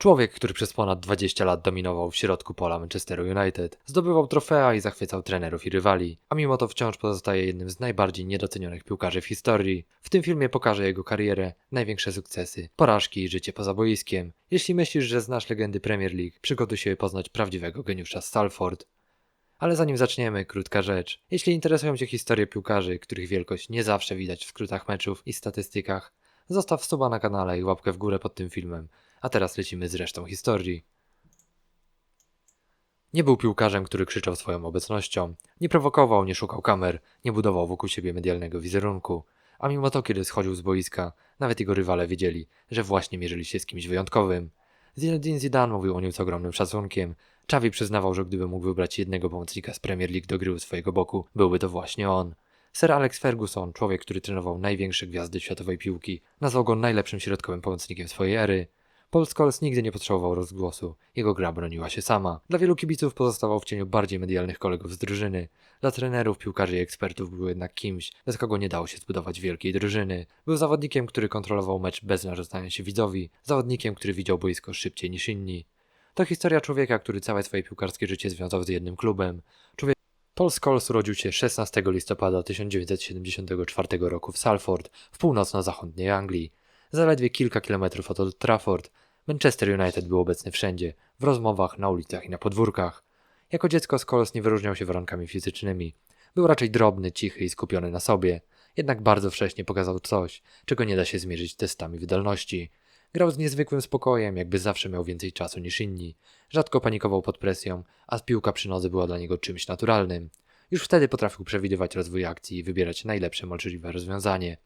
Człowiek, który przez ponad 20 lat dominował w środku pola Manchesteru United, zdobywał trofea i zachwycał trenerów i rywali, a mimo to wciąż pozostaje jednym z najbardziej niedocenionych piłkarzy w historii. W tym filmie pokażę jego karierę, największe sukcesy, porażki i życie poza boiskiem. Jeśli myślisz, że znasz legendy Premier League, przygotuj się poznać prawdziwego geniusza Salford. Ale zanim zaczniemy, krótka rzecz. Jeśli interesują Cię historie piłkarzy, których wielkość nie zawsze widać w skrótach meczów i statystykach, zostaw suba na kanale i łapkę w górę pod tym filmem. A teraz lecimy z resztą historii. Nie był piłkarzem, który krzyczał swoją obecnością. Nie prowokował, nie szukał kamer, nie budował wokół siebie medialnego wizerunku. A mimo to, kiedy schodził z boiska, nawet jego rywale wiedzieli, że właśnie mierzyli się z kimś wyjątkowym. Zinedine Zidane mówił o nim z ogromnym szacunkiem. Xavi przyznawał, że gdyby mógł wybrać jednego pomocnika z Premier League do gry u swojego boku, byłby to właśnie on. Sir Alex Ferguson, człowiek, który trenował największe gwiazdy światowej piłki, nazwał go najlepszym środkowym pomocnikiem swojej ery. Paul Scholes nigdy nie potrzebował rozgłosu. Jego gra broniła się sama. Dla wielu kibiców pozostawał w cieniu bardziej medialnych kolegów z drużyny. Dla trenerów, piłkarzy i ekspertów był jednak kimś, bez kogo nie dało się zbudować wielkiej drużyny. Był zawodnikiem, który kontrolował mecz bez narzucania się widzowi. Zawodnikiem, który widział boisko szybciej niż inni. To historia człowieka, który całe swoje piłkarskie życie związał z jednym klubem. Człowiek Paul Scholes urodził się 16 listopada 1974 roku w Salford, w północno-zachodniej Anglii. Zaledwie kilka kilometrów od Old Trafford, Manchester United był obecny wszędzie, w rozmowach, na ulicach i na podwórkach. Jako dziecko Scholes nie wyróżniał się warankami fizycznymi. Był raczej drobny, cichy i skupiony na sobie. Jednak bardzo wcześnie pokazał coś, czego nie da się zmierzyć testami wydolności. Grał z niezwykłym spokojem, jakby zawsze miał więcej czasu niż inni. Rzadko panikował pod presją, a piłka przy nodze była dla niego czymś naturalnym. Już wtedy potrafił przewidywać rozwój akcji i wybierać najlepsze możliwe rozwiązanie.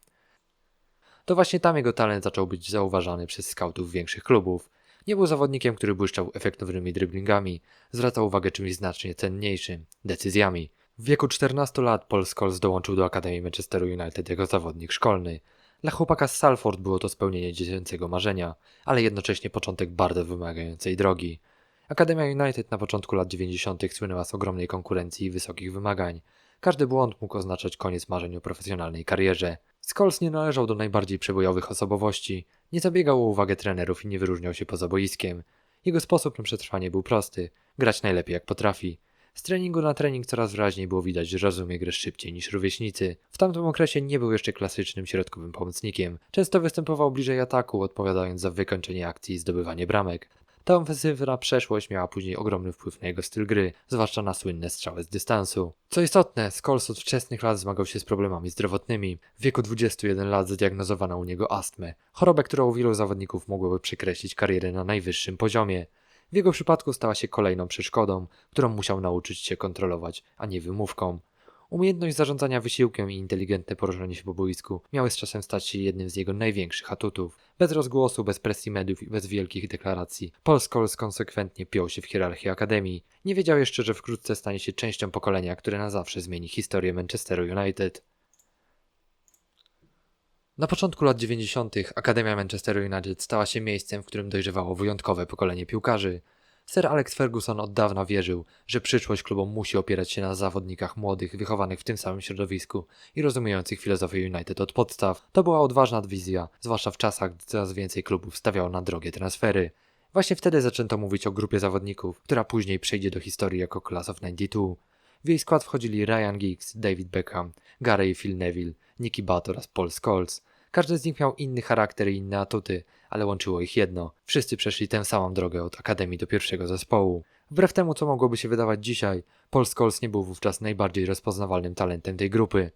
To właśnie tam jego talent zaczął być zauważany przez skautów większych klubów. Nie był zawodnikiem, który błyszczał efektownymi driblingami, zwracał uwagę czymś znacznie cenniejszym decyzjami. W wieku 14 lat Paul Scholes dołączył do Akademii Manchesteru United jako zawodnik szkolny. Dla chłopaka z Salford było to spełnienie dziecięcego marzenia, ale jednocześnie początek bardzo wymagającej drogi. Akademia United na początku lat 90. słynęła z ogromnej konkurencji i wysokich wymagań. Każdy błąd mógł oznaczać koniec marzeń o profesjonalnej karierze. Scholes nie należał do najbardziej przebojowych osobowości, nie zabiegał o uwagę trenerów i nie wyróżniał się poza boiskiem. Jego sposób na przetrwanie był prosty grać najlepiej jak potrafi. Z treningu na trening coraz wyraźniej było widać, że rozumie grę szybciej niż rówieśnicy. W tamtym okresie nie był jeszcze klasycznym środkowym pomocnikiem. Często występował bliżej ataku, odpowiadając za wykończenie akcji i zdobywanie bramek. Ta ofensywna przeszłość miała później ogromny wpływ na jego styl gry, zwłaszcza na słynne strzały z dystansu. Co istotne, Scholes od wczesnych lat zmagał się z problemami zdrowotnymi. W wieku 21 lat zdiagnozowano u niego astmę, chorobę, która u wielu zawodników mogłaby przekreślić karierę na najwyższym poziomie. W jego przypadku stała się kolejną przeszkodą, którą musiał nauczyć się kontrolować, a nie wymówką. Umiejętność zarządzania wysiłkiem i inteligentne poruszanie się po boisku miały z czasem stać się jednym z jego największych atutów. Bez rozgłosu, bez presji mediów i bez wielkich deklaracji, Paul Scholes konsekwentnie piął się w hierarchii akademii. Nie wiedział jeszcze, że wkrótce stanie się częścią pokolenia, które na zawsze zmieni historię Manchesteru United. Na początku lat 90. Akademia Manchesteru United stała się miejscem, w którym dojrzewało wyjątkowe pokolenie piłkarzy. Sir Alex Ferguson od dawna wierzył, że przyszłość klubu musi opierać się na zawodnikach młodych, wychowanych w tym samym środowisku i rozumiejących filozofię United od podstaw. To była odważna wizja, zwłaszcza w czasach, gdy coraz więcej klubów stawiało na drogie transfery. Właśnie wtedy zaczęto mówić o grupie zawodników, która później przejdzie do historii jako Class of 92. W jej skład wchodzili Ryan Giggs, David Beckham, Gary i Phil Neville, Nicky Butt oraz Paul Scholes. Każdy z nich miał inny charakter i inne atuty, ale łączyło ich jedno. Wszyscy przeszli tę samą drogę od akademii do pierwszego zespołu. Wbrew temu, co mogłoby się wydawać dzisiaj, Paul Scholes nie był wówczas najbardziej rozpoznawalnym talentem tej grupy.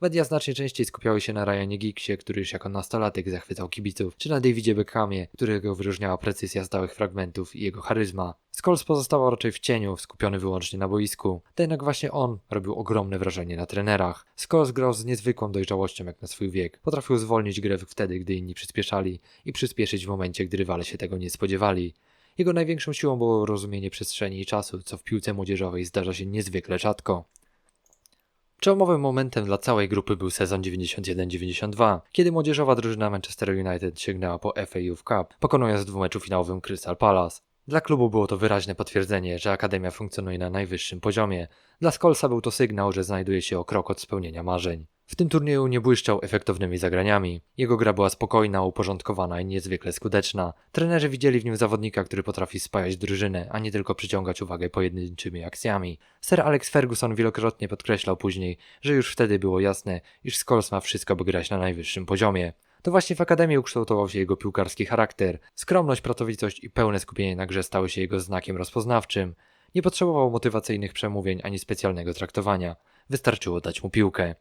Media znacznie częściej skupiały się na Ryanie Giggsie, który już jako nastolatek zachwycał kibiców, czy na Davidzie Beckhamie, którego wyróżniała precyzja stałych fragmentów i jego charyzma. Scholes pozostawał raczej w cieniu, skupiony wyłącznie na boisku. Jednak właśnie on robił ogromne wrażenie na trenerach. Scholes grał z niezwykłą dojrzałością jak na swój wiek. Potrafił zwolnić grę wtedy, gdy inni przyspieszali i przyspieszyć w momencie, gdy rywale się tego nie spodziewali. Jego największą siłą było rozumienie przestrzeni i czasu, co w piłce młodzieżowej zdarza się niezwykle rzadko. Przełomowym momentem dla całej grupy był sezon 91-92, kiedy młodzieżowa drużyna Manchester United sięgnęła po FA Youth Cup, pokonując w dwumeczu finałowym Crystal Palace. Dla klubu było to wyraźne potwierdzenie, że akademia funkcjonuje na najwyższym poziomie. Dla Skolsa był to sygnał, że znajduje się o krok od spełnienia marzeń. W tym turnieju nie błyszczał efektownymi zagraniami. Jego gra była spokojna, uporządkowana i niezwykle skuteczna. Trenerzy widzieli w nim zawodnika, który potrafi spajać drużynę, a nie tylko przyciągać uwagę pojedynczymi akcjami. Sir Alex Ferguson wielokrotnie podkreślał później, że już wtedy było jasne, iż Scholes ma wszystko, by grać na najwyższym poziomie. To właśnie w Akademii ukształtował się jego piłkarski charakter. Skromność, pracowitość i pełne skupienie na grze stały się jego znakiem rozpoznawczym. Nie potrzebował motywacyjnych przemówień ani specjalnego traktowania. Wystarczyło dać mu piłkę.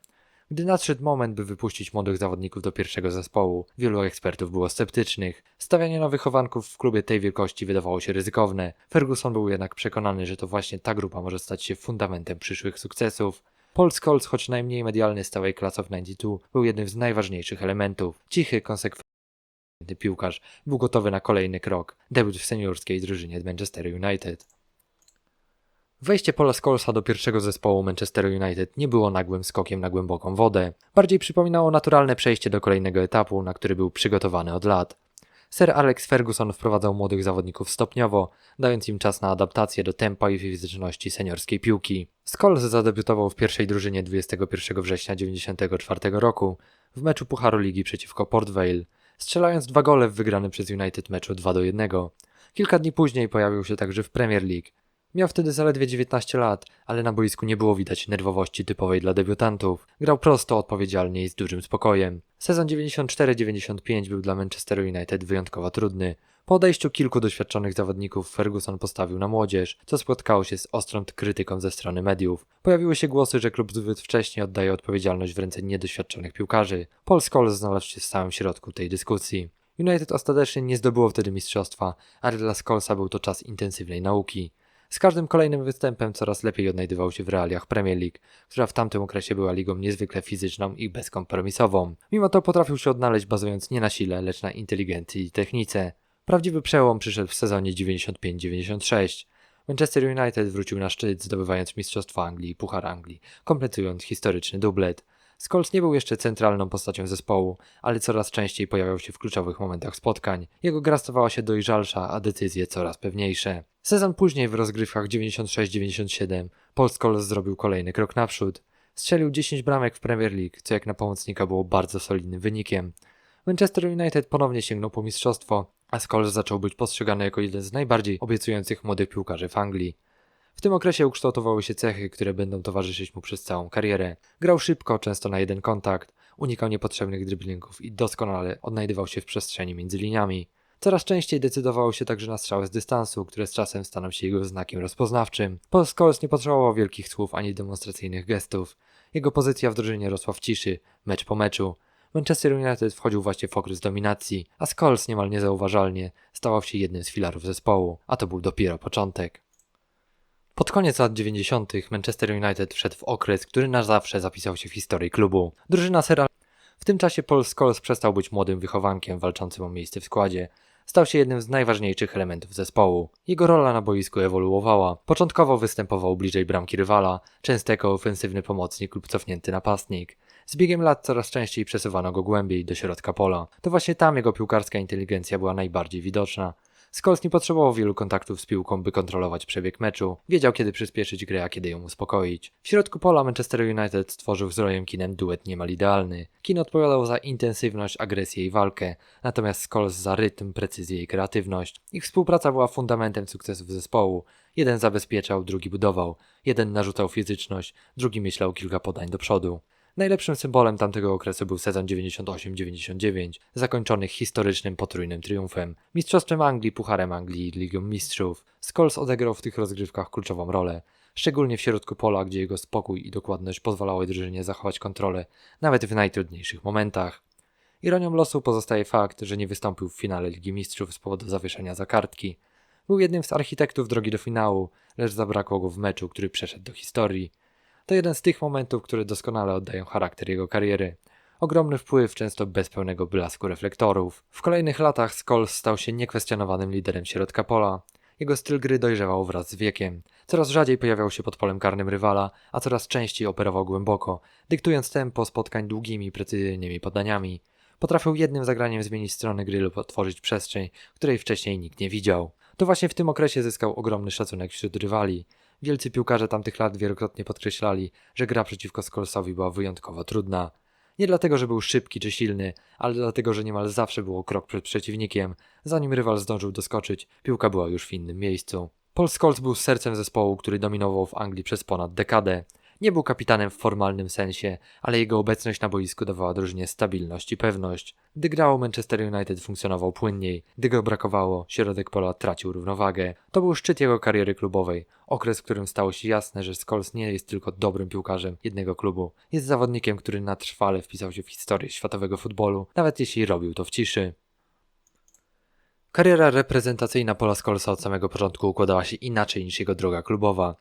Gdy nadszedł moment, by wypuścić młodych zawodników do pierwszego zespołu, wielu ekspertów było sceptycznych. Stawianie nowych chowanków w klubie tej wielkości wydawało się ryzykowne. Ferguson był jednak przekonany, że to właśnie ta grupa może stać się fundamentem przyszłych sukcesów. Paul Scholes, choć najmniej medialny z całej Class of 92, był jednym z najważniejszych elementów. Cichy, konsekwentny piłkarz był gotowy na kolejny krok. Debiut w seniorskiej drużynie Manchester United. Wejście Paula Scholesa do pierwszego zespołu Manchester United nie było nagłym skokiem na głęboką wodę. Bardziej przypominało naturalne przejście do kolejnego etapu, na który był przygotowany od lat. Sir Alex Ferguson wprowadzał młodych zawodników stopniowo, dając im czas na adaptację do tempa i fizyczności seniorskiej piłki. Scholes zadebiutował w pierwszej drużynie 21 września 1994 roku w meczu Pucharu Ligi przeciwko Port Vale, strzelając dwa gole w wygranym przez United meczu 2 do 1. Kilka dni później pojawił się także w Premier League, Miał wtedy zaledwie 19 lat, ale na boisku nie było widać nerwowości typowej dla debiutantów. Grał prosto, odpowiedzialnie i z dużym spokojem. Sezon 94-95 był dla Manchester United wyjątkowo trudny. Po odejściu kilku doświadczonych zawodników Ferguson postawił na młodzież, co spotkało się z ostrą krytyką ze strony mediów. Pojawiły się głosy, że klub zbyt wcześnie oddaje odpowiedzialność w ręce niedoświadczonych piłkarzy. Paul Scholes znalazł się w samym środku tej dyskusji. United ostatecznie nie zdobyło wtedy mistrzostwa, ale dla Scholesa był to czas intensywnej nauki. Z każdym kolejnym występem coraz lepiej odnajdywał się w realiach Premier League, która w tamtym okresie była ligą niezwykle fizyczną i bezkompromisową. Mimo to potrafił się odnaleźć bazując nie na sile, lecz na inteligencji i technice. Prawdziwy przełom przyszedł w sezonie 95-96. Manchester United wrócił na szczyt, zdobywając Mistrzostwo Anglii i Puchar Anglii, kompletując historyczny dublet. Scholes nie był jeszcze centralną postacią zespołu, ale coraz częściej pojawiał się w kluczowych momentach spotkań. Jego gra stawała się dojrzalsza, a decyzje coraz pewniejsze. Sezon później w rozgrywkach 96-97 Paul Scholes zrobił kolejny krok naprzód. Strzelił 10 bramek w Premier League, co jak na pomocnika było bardzo solidnym wynikiem. Manchester United ponownie sięgnął po mistrzostwo, a Scholes zaczął być postrzegany jako jeden z najbardziej obiecujących młodych piłkarzy w Anglii. W tym okresie ukształtowały się cechy, które będą towarzyszyć mu przez całą karierę. Grał szybko, często na jeden kontakt, unikał niepotrzebnych driblingów i doskonale odnajdywał się w przestrzeni między liniami. Coraz częściej decydował się także na strzały z dystansu, które z czasem staną się jego znakiem rozpoznawczym. Paul Scholes nie potrzebował wielkich słów ani demonstracyjnych gestów. Jego pozycja w drużynie rosła w ciszy, mecz po meczu. Manchester United wchodził właśnie w okres dominacji, a Scholes niemal niezauważalnie stawał się jednym z filarów zespołu, a to był dopiero początek. Pod koniec lat 90. Manchester United wszedł w okres, który na zawsze zapisał się w historii klubu. Drużyna Sera w tym czasie Paul Scholes przestał być młodym wychowankiem walczącym o miejsce w składzie. Stał się jednym z najważniejszych elementów zespołu. Jego rola na boisku ewoluowała. Początkowo występował bliżej bramki rywala, często jako ofensywny pomocnik lub cofnięty napastnik. Z biegiem lat coraz częściej przesuwano go głębiej do środka pola. To właśnie tam jego piłkarska inteligencja była najbardziej widoczna. Scholes nie potrzebował wielu kontaktów z piłką, by kontrolować przebieg meczu. Wiedział, kiedy przyspieszyć grę, a kiedy ją uspokoić. W środku pola Manchester United stworzył z Royem Kinem duet niemal idealny. Kin odpowiadał za intensywność, agresję i walkę, natomiast Scholes za rytm, precyzję i kreatywność. Ich współpraca była fundamentem sukcesów zespołu. Jeden zabezpieczał, drugi budował. Jeden narzucał fizyczność, drugi myślał kilka podań do przodu. Najlepszym symbolem tamtego okresu był sezon 98-99, zakończony historycznym potrójnym triumfem, mistrzostwem Anglii, Pucharem Anglii i Ligą Mistrzów. Scholes odegrał w tych rozgrywkach kluczową rolę, szczególnie w środku pola, gdzie jego spokój i dokładność pozwalały drużynie zachować kontrolę, nawet w najtrudniejszych momentach. Ironią losu pozostaje fakt, że nie wystąpił w finale Ligi Mistrzów z powodu zawieszenia za kartki. Był jednym z architektów drogi do finału, lecz zabrakło go w meczu, który przeszedł do historii. To jeden z tych momentów, które doskonale oddają charakter jego kariery. Ogromny wpływ, często bez pełnego blasku reflektorów. W kolejnych latach Scholes stał się niekwestionowanym liderem środka pola. Jego styl gry dojrzewał wraz z wiekiem. Coraz rzadziej pojawiał się pod polem karnym rywala, a coraz częściej operował głęboko, dyktując tempo spotkań długimi, precyzyjnymi podaniami. Potrafił jednym zagraniem zmienić stronę gry lub otworzyć przestrzeń, której wcześniej nikt nie widział. To właśnie w tym okresie zyskał ogromny szacunek wśród rywali. Wielcy piłkarze tamtych lat wielokrotnie podkreślali, że gra przeciwko Scholesowi była wyjątkowo trudna. Nie dlatego, że był szybki czy silny, ale dlatego, że niemal zawsze było krok przed przeciwnikiem. Zanim rywal zdążył doskoczyć, piłka była już w innym miejscu. Paul Scholes był sercem zespołu, który dominował w Anglii przez ponad dekadę. Nie był kapitanem w formalnym sensie, ale jego obecność na boisku dawała drużynie stabilność i pewność. Gdy grało Manchester United funkcjonował płynniej, gdy go brakowało, środek pola tracił równowagę. To był szczyt jego kariery klubowej, okres, w którym stało się jasne, że Scholes nie jest tylko dobrym piłkarzem jednego klubu. Jest zawodnikiem, który na trwale wpisał się w historię światowego futbolu, nawet jeśli robił to w ciszy. Kariera reprezentacyjna Paula Scholesa od samego początku układała się inaczej niż jego droga klubowa.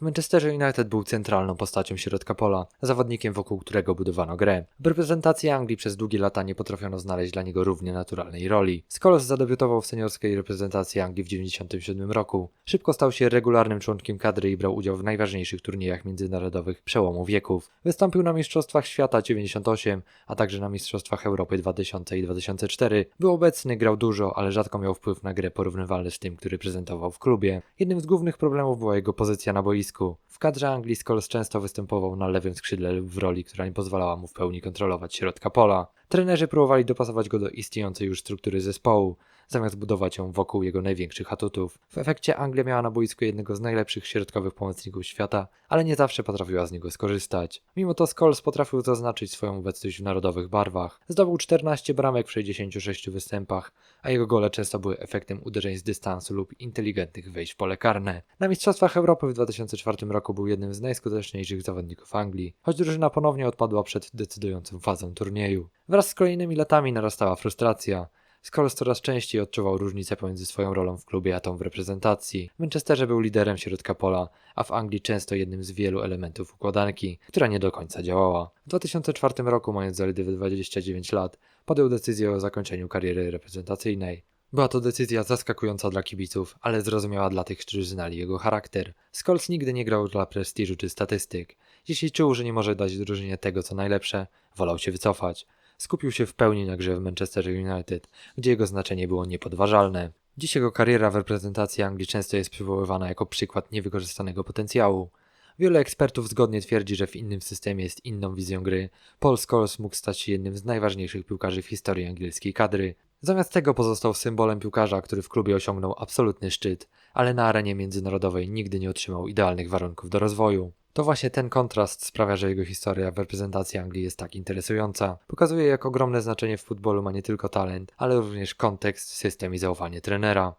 W Manchesterze United był centralną postacią środka pola, zawodnikiem wokół którego budowano grę. W reprezentacji Anglii przez długie lata nie potrafiono znaleźć dla niego równie naturalnej roli. Scholes zadebiutował w seniorskiej reprezentacji Anglii w 1997 roku. Szybko stał się regularnym członkiem kadry i brał udział w najważniejszych turniejach międzynarodowych przełomu wieków. Wystąpił na Mistrzostwach Świata 98, a także na Mistrzostwach Europy 2000 i 2004. Był obecny, grał dużo, ale rzadko miał wpływ na grę porównywalny z tym, który prezentował w klubie. Jednym z głównych problemów była jego pozycja na boisku w kadrze Anglii Scholes często występował na lewym skrzydle lub w roli, która nie pozwalała mu w pełni kontrolować środka pola. Trenerzy próbowali dopasować go do istniejącej już struktury zespołu, zamiast budować ją wokół jego największych atutów. W efekcie Anglia miała na boisku jednego z najlepszych środkowych pomocników świata, ale nie zawsze potrafiła z niego skorzystać. Mimo to Scholes potrafił zaznaczyć swoją obecność w narodowych barwach. Zdobył 14 bramek w 66 występach, a jego gole często były efektem uderzeń z dystansu lub inteligentnych wejść w pole karne. Na Mistrzostwach Europy w 2004 roku był jednym z najskuteczniejszych zawodników Anglii, choć drużyna ponownie odpadła przed decydującą fazą turnieju. Wraz z kolejnymi latami narastała frustracja. Scholes coraz częściej odczuwał różnicę pomiędzy swoją rolą w klubie a tą w reprezentacji. W Manchesterze był liderem środka pola, a w Anglii często jednym z wielu elementów układanki, która nie do końca działała. W 2004 roku, mając zaledwie 29 lat, podjął decyzję o zakończeniu kariery reprezentacyjnej. Była to decyzja zaskakująca dla kibiców, ale zrozumiała dla tych, którzy znali jego charakter. Scholes nigdy nie grał dla prestiżu czy statystyk. Jeśli czuł, że nie może dać drużynie tego, co najlepsze, wolał się wycofać skupił się w pełni na grze w Manchester United, gdzie jego znaczenie było niepodważalne. Dziś jego kariera w reprezentacji Anglii często jest przywoływana jako przykład niewykorzystanego potencjału. Wielu ekspertów zgodnie twierdzi, że w innym systemie jest inną wizją gry. Paul Scholes mógł stać się jednym z najważniejszych piłkarzy w historii angielskiej kadry. Zamiast tego pozostał symbolem piłkarza, który w klubie osiągnął absolutny szczyt, ale na arenie międzynarodowej nigdy nie otrzymał idealnych warunków do rozwoju. To właśnie ten kontrast sprawia, że jego historia w reprezentacji Anglii jest tak interesująca. Pokazuje, jak ogromne znaczenie w futbolu ma nie tylko talent, ale również kontekst, system i zaufanie trenera.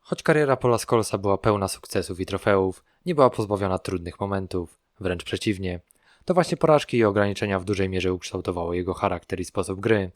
Choć kariera Paula Scholesa była pełna sukcesów i trofeów, nie była pozbawiona trudnych momentów. Wręcz przeciwnie. To właśnie porażki i ograniczenia w dużej mierze ukształtowały jego charakter i sposób gry.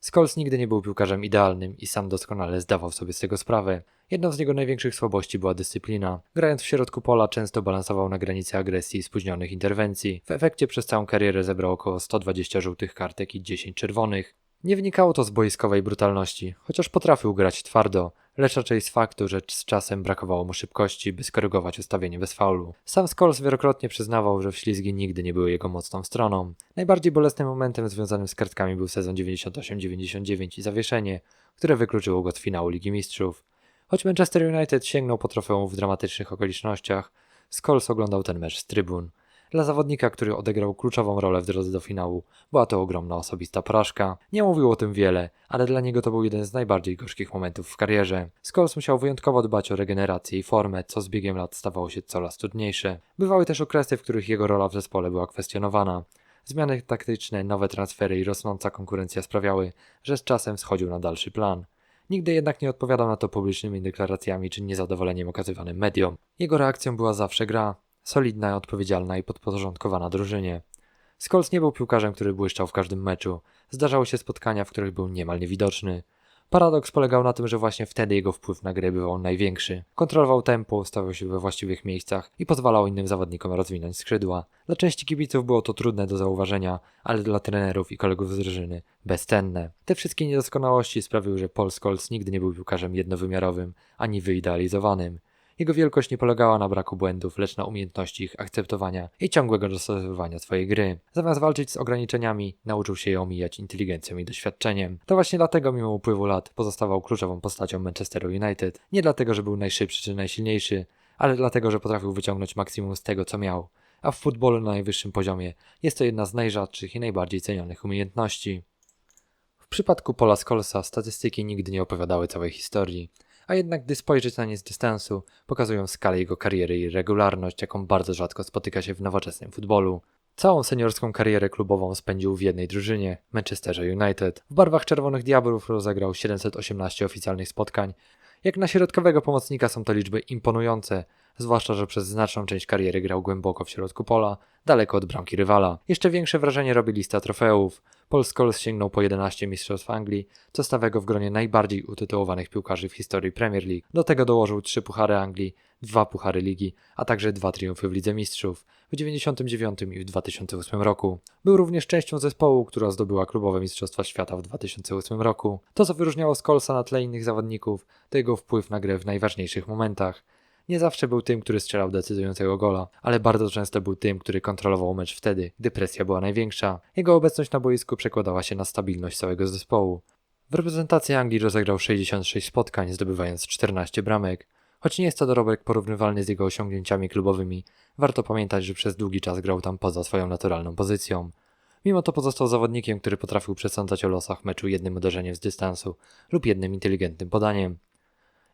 Scholes nigdy nie był piłkarzem idealnym i sam doskonale zdawał sobie z tego sprawę. Jedną z jego największych słabości była dyscyplina. Grając w środku pola często balansował na granicy agresji i spóźnionych interwencji. W efekcie przez całą karierę zebrał około 120 żółtych kartek i 10 czerwonych. Nie wynikało to z boiskowej brutalności, chociaż potrafił grać twardo, lecz raczej z faktu, że z czasem brakowało mu szybkości, by skorygować ustawienie bez faulu. Sam Scholes wielokrotnie przyznawał, że wślizgi nigdy nie były jego mocną stroną. Najbardziej bolesnym momentem związanym z kartkami był sezon 98-99 i zawieszenie, które wykluczyło go z finału Ligi Mistrzów. Choć Manchester United sięgnął po trofeum w dramatycznych okolicznościach, Scholes oglądał ten mecz z trybun. Dla zawodnika, który odegrał kluczową rolę w drodze do finału, była to ogromna osobista porażka. Nie mówił o tym wiele, ale dla niego to był jeden z najbardziej gorzkich momentów w karierze. Scholes musiał wyjątkowo dbać o regenerację i formę, co z biegiem lat stawało się coraz trudniejsze. Bywały też okresy, w których jego rola w zespole była kwestionowana. Zmiany taktyczne, nowe transfery i rosnąca konkurencja sprawiały, że z czasem schodził na dalszy plan. Nigdy jednak nie odpowiadał na to publicznymi deklaracjami czy niezadowoleniem okazywanym mediom. Jego reakcją była zawsze gra, solidna, odpowiedzialna i podporządkowana drużynie. Scholes nie był piłkarzem, który błyszczał w każdym meczu. Zdarzały się spotkania, w których był niemal niewidoczny. Paradoks polegał na tym, że właśnie wtedy jego wpływ na grę bywał największy. Kontrolował tempo, stawiał się we właściwych miejscach i pozwalał innym zawodnikom rozwinąć skrzydła. Dla części kibiców było to trudne do zauważenia, ale dla trenerów i kolegów z drużyny bezcenne. Te wszystkie niedoskonałości sprawiły, że Paul Scholes nigdy nie był piłkarzem jednowymiarowym ani wyidealizowanym. Jego wielkość nie polegała na braku błędów, lecz na umiejętności ich akceptowania i ciągłego dostosowywania swojej gry. Zamiast walczyć z ograniczeniami, nauczył się je omijać inteligencją i doświadczeniem. To właśnie dlatego, mimo upływu lat, pozostawał kluczową postacią Manchesteru United. Nie dlatego, że był najszybszy czy najsilniejszy, ale dlatego, że potrafił wyciągnąć maksimum z tego, co miał. A w futbolu na najwyższym poziomie jest to jedna z najrzadszych i najbardziej cenionych umiejętności. W przypadku Paula Scholesa statystyki nigdy nie opowiadały całej historii, a jednak gdy spojrzeć na nie z dystansu, pokazują skalę jego kariery i regularność, jaką bardzo rzadko spotyka się w nowoczesnym futbolu. Całą seniorską karierę klubową spędził w jednej drużynie Manchesterze United. W barwach Czerwonych Diabłów rozegrał 718 oficjalnych spotkań. Jak na środkowego pomocnika są to liczby imponujące, zwłaszcza, że przez znaczną część kariery grał głęboko w środku pola, daleko od bramki rywala. Jeszcze większe wrażenie robi lista trofeów. Paul Scholes sięgnął po 11 mistrzostw Anglii, co stawia go w gronie najbardziej utytułowanych piłkarzy w historii Premier League. Do tego dołożył 3 puchary Anglii, dwa puchary ligi, a także dwa triumfy w Lidze Mistrzów w 1999 i w 2008 roku. Był również częścią zespołu, która zdobyła klubowe Mistrzostwa Świata w 2008 roku. To, co wyróżniało Skolsa na tle innych zawodników, to jego wpływ na grę w najważniejszych momentach. Nie zawsze był tym, który strzelał decydującego gola, ale bardzo często był tym, który kontrolował mecz wtedy, gdy presja była największa. Jego obecność na boisku przekładała się na stabilność całego zespołu. W reprezentacji Anglii rozegrał 66 spotkań, zdobywając 14 bramek. Choć nie jest to dorobek porównywalny z jego osiągnięciami klubowymi, warto pamiętać, że przez długi czas grał tam poza swoją naturalną pozycją. Mimo to pozostał zawodnikiem, który potrafił przesądzać o losach meczu jednym uderzeniem z dystansu lub jednym inteligentnym podaniem.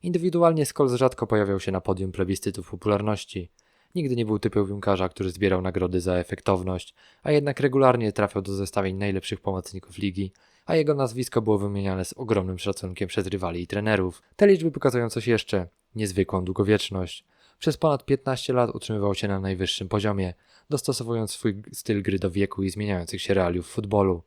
Indywidualnie Scholes rzadko pojawiał się na podium plebiscytów popularności. Nigdy nie był typem piłkarza, który zbierał nagrody za efektowność, a jednak regularnie trafiał do zestawień najlepszych pomocników ligi, a jego nazwisko było wymieniane z ogromnym szacunkiem przez rywali i trenerów. Te liczby pokazują coś jeszcze niezwykłą długowieczność. Przez ponad 15 lat utrzymywał się na najwyższym poziomie, dostosowując swój styl gry do wieku i zmieniających się realiów futbolu.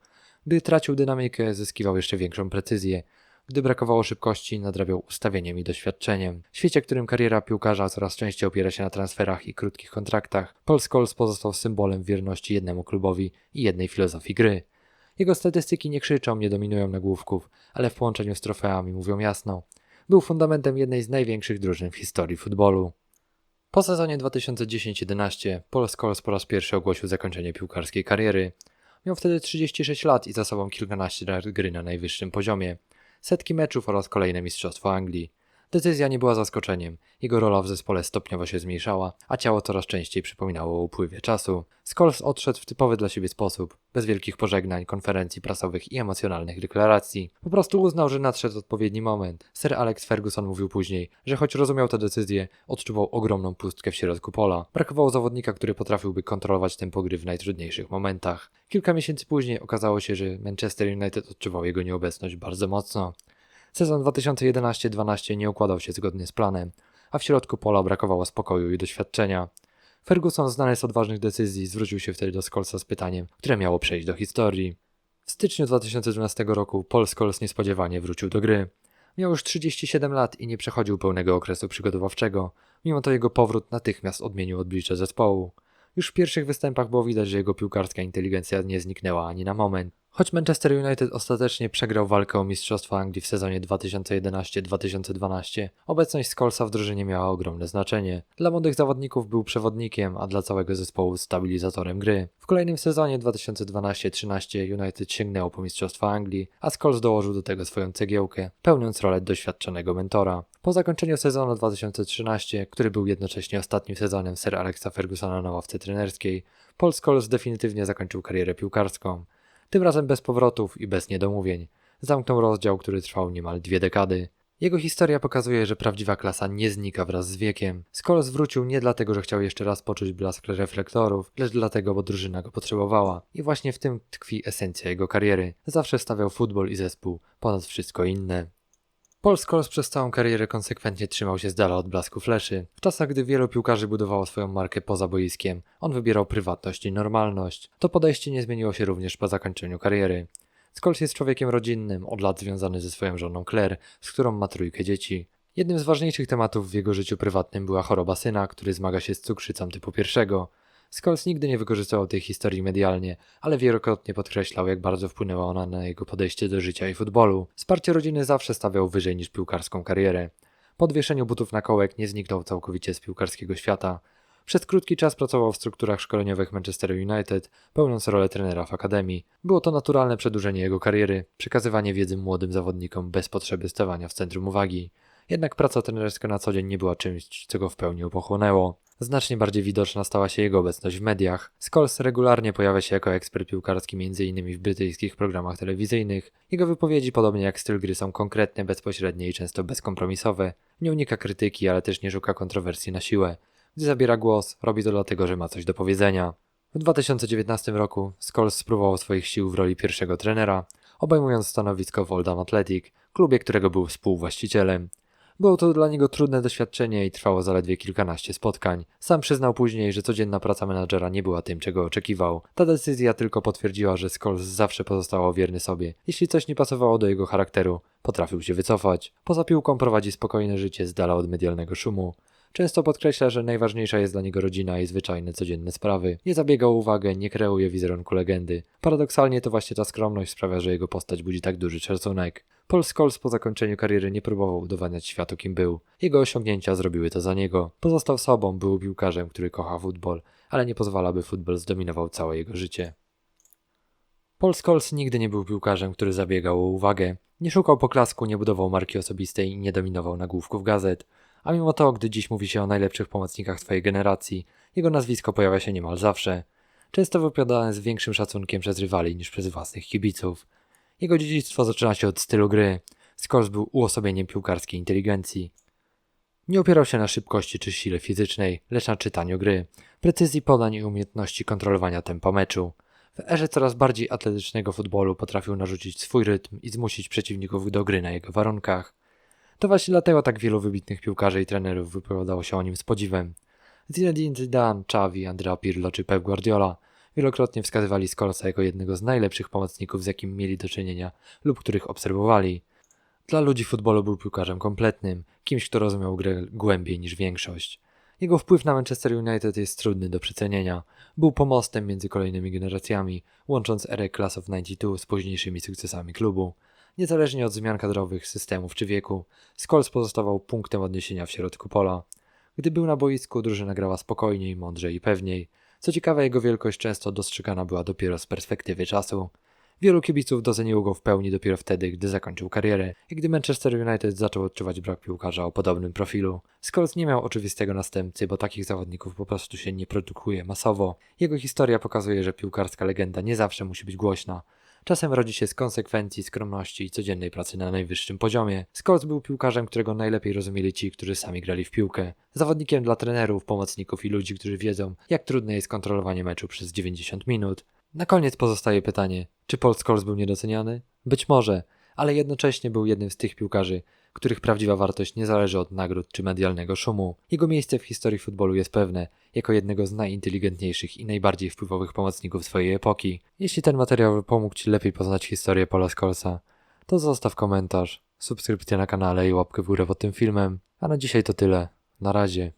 Gdy tracił dynamikę, zyskiwał jeszcze większą precyzję, gdy brakowało szybkości, nadrabiał ustawieniem i doświadczeniem. W świecie, w którym kariera piłkarza coraz częściej opiera się na transferach i krótkich kontraktach, Paul Scholes pozostał symbolem wierności jednemu klubowi i jednej filozofii gry. Jego statystyki nie krzyczą, nie dominują nagłówków, ale w połączeniu z trofeami mówią jasno. Był fundamentem jednej z największych drużyn w historii futbolu. Po sezonie 2010-11 Paul Scholes po raz pierwszy ogłosił zakończenie piłkarskiej kariery. Miał wtedy 36 lat i za sobą kilkanaście lat gry na najwyższym poziomie setki meczów oraz kolejne Mistrzostwo Anglii. Decyzja nie była zaskoczeniem. Jego rola w zespole stopniowo się zmniejszała, a ciało coraz częściej przypominało o upływie czasu. Scholes odszedł w typowy dla siebie sposób, bez wielkich pożegnań, konferencji prasowych i emocjonalnych deklaracji. Po prostu uznał, że nadszedł odpowiedni moment. Sir Alex Ferguson mówił później, że choć rozumiał tę decyzję, odczuwał ogromną pustkę w środku pola. Brakowało zawodnika, który potrafiłby kontrolować tempo gry w najtrudniejszych momentach. Kilka miesięcy później okazało się, że Manchester United odczuwał jego nieobecność bardzo mocno. Sezon 2011-12 nie układał się zgodnie z planem, a w środku pola brakowało spokoju i doświadczenia. Ferguson, znany z odważnych decyzji, zwrócił się wtedy do Scholesa z pytaniem, które miało przejść do historii. W styczniu 2012 roku Paul Scholes niespodziewanie wrócił do gry. Miał już 37 lat i nie przechodził pełnego okresu przygotowawczego, mimo to jego powrót natychmiast odmienił oblicze zespołu. Już w pierwszych występach było widać, że jego piłkarska inteligencja nie zniknęła ani na moment. Choć Manchester United ostatecznie przegrał walkę o Mistrzostwo Anglii w sezonie 2011-2012, obecność Skolsa w drużynie miała ogromne znaczenie. Dla młodych zawodników był przewodnikiem, a dla całego zespołu stabilizatorem gry. W kolejnym sezonie 2012-13 United sięgnęło po Mistrzostwo Anglii, a Scholes dołożył do tego swoją cegiełkę, pełniąc rolę doświadczonego mentora. Po zakończeniu sezonu 2013, który był jednocześnie ostatnim sezonem Sir Alexa Fergusona na ławce trenerskiej, Paul Scholes definitywnie zakończył karierę piłkarską tym razem bez powrotów i bez niedomówień. Zamknął rozdział, który trwał niemal dwie dekady. Jego historia pokazuje, że prawdziwa klasa nie znika wraz z wiekiem. Scholes wrócił nie dlatego, że chciał jeszcze raz poczuć blask reflektorów, lecz dlatego, bo drużyna go potrzebowała. I właśnie w tym tkwi esencja jego kariery. Zawsze stawiał futbol i zespół ponad wszystko inne. Scholes przez całą karierę konsekwentnie trzymał się z dala od blasku fleszy. W czasach, gdy wielu piłkarzy budowało swoją markę poza boiskiem, on wybierał prywatność i normalność. To podejście nie zmieniło się również po zakończeniu kariery. Scholes jest człowiekiem rodzinnym, od lat związany ze swoją żoną Claire, z którą ma trójkę dzieci. Jednym z ważniejszych tematów w jego życiu prywatnym była choroba syna, który zmaga się z cukrzycą typu pierwszego. Scholes nigdy nie wykorzystywał tej historii medialnie, ale wielokrotnie podkreślał, jak bardzo wpłynęła ona na jego podejście do życia i futbolu. Wsparcie rodziny zawsze stawiał wyżej niż piłkarską karierę. Po odwieszeniu butów na kołek nie zniknął całkowicie z piłkarskiego świata. Przez krótki czas pracował w strukturach szkoleniowych Manchester United, pełniąc rolę trenera w akademii. Było to naturalne przedłużenie jego kariery, przekazywanie wiedzy młodym zawodnikom bez potrzeby stawania w centrum uwagi. Jednak praca trenerska na co dzień nie była czymś, co go w pełni pochłonęło. Znacznie bardziej widoczna stała się jego obecność w mediach. Scholes regularnie pojawia się jako ekspert piłkarski m.in. w brytyjskich programach telewizyjnych. Jego wypowiedzi, podobnie jak styl gry, są konkretne, bezpośrednie i często bezkompromisowe. Nie unika krytyki, ale też nie szuka kontrowersji na siłę. Gdy zabiera głos, robi to dlatego, że ma coś do powiedzenia. W 2019 roku Scholes spróbował swoich sił w roli pierwszego trenera, obejmując stanowisko w Oldham Athletic, klubie, którego był współwłaścicielem. Było to dla niego trudne doświadczenie i trwało zaledwie kilkanaście spotkań. Sam przyznał później, że codzienna praca menadżera nie była tym, czego oczekiwał. Ta decyzja tylko potwierdziła, że Scholes zawsze pozostawał wierny sobie. Jeśli coś nie pasowało do jego charakteru, potrafił się wycofać. Poza piłką prowadzi spokojne życie z dala od medialnego szumu. Często podkreśla, że najważniejsza jest dla niego rodzina i zwyczajne codzienne sprawy. Nie zabiega o uwagę, nie kreuje wizerunku legendy. Paradoksalnie to właśnie ta skromność sprawia, że jego postać budzi tak duży szacunek. Paul Scholes po zakończeniu kariery nie próbował udowadniać światu kim był. Jego osiągnięcia zrobiły to za niego. Pozostał sobą, był piłkarzem, który kocha futbol, ale nie pozwala, by futbol zdominował całe jego życie. Paul Scholes nigdy nie był piłkarzem, który zabiegał o uwagę. Nie szukał poklasku, nie budował marki osobistej nie dominował nagłówków gazet. A mimo to, gdy dziś mówi się o najlepszych pomocnikach twojej generacji, jego nazwisko pojawia się niemal zawsze. Często wypowiadane z większym szacunkiem przez rywali niż przez własnych kibiców. Jego dziedzictwo zaczyna się od stylu gry. Scholes był uosobieniem piłkarskiej inteligencji. Nie opierał się na szybkości czy sile fizycznej, lecz na czytaniu gry, precyzji podań i umiejętności kontrolowania tempa meczu. W erze coraz bardziej atletycznego futbolu potrafił narzucić swój rytm i zmusić przeciwników do gry na jego warunkach. To właśnie dlatego tak wielu wybitnych piłkarzy i trenerów wypowiadało się o nim z podziwem. Zinedine Zidane, Xavi, Andrea Pirlo czy Pep Guardiola wielokrotnie wskazywali Skolsa jako jednego z najlepszych pomocników, z jakim mieli do czynienia lub których obserwowali. Dla ludzi futbolu był piłkarzem kompletnym, kimś, kto rozumiał grę głębiej niż większość. Jego wpływ na Manchester United jest trudny do przecenienia. Był pomostem między kolejnymi generacjami, łącząc erę Class of 92 z późniejszymi sukcesami klubu. Niezależnie od zmian kadrowych, systemów czy wieku, Scholes pozostawał punktem odniesienia w środku pola. Gdy był na boisku, drużyna grała spokojniej, mądrzej i pewniej. Co ciekawe, jego wielkość często dostrzegana była dopiero z perspektywy czasu. Wielu kibiców doceniło go w pełni dopiero wtedy, gdy zakończył karierę i gdy Manchester United zaczął odczuwać brak piłkarza o podobnym profilu. Scholes nie miał oczywistego następcy, bo takich zawodników po prostu się nie produkuje masowo. Jego historia pokazuje, że piłkarska legenda nie zawsze musi być głośna. Czasem rodzi się z konsekwencji, skromności i codziennej pracy na najwyższym poziomie. Scholes był piłkarzem, którego najlepiej rozumieli ci, którzy sami grali w piłkę. Zawodnikiem dla trenerów, pomocników i ludzi, którzy wiedzą, jak trudne jest kontrolowanie meczu przez 90 minut. Na koniec pozostaje pytanie, czy Paul Scholes był niedoceniany? Być może, ale jednocześnie był jednym z tych piłkarzy, których prawdziwa wartość nie zależy od nagród czy medialnego szumu. Jego miejsce w historii futbolu jest pewne, jako jednego z najinteligentniejszych i najbardziej wpływowych pomocników swojej epoki. Jeśli ten materiał pomógł Ci lepiej poznać historię Paula Scholesa, to zostaw komentarz, subskrypcję na kanale i łapkę w górę pod tym filmem. A na dzisiaj to tyle. Na razie.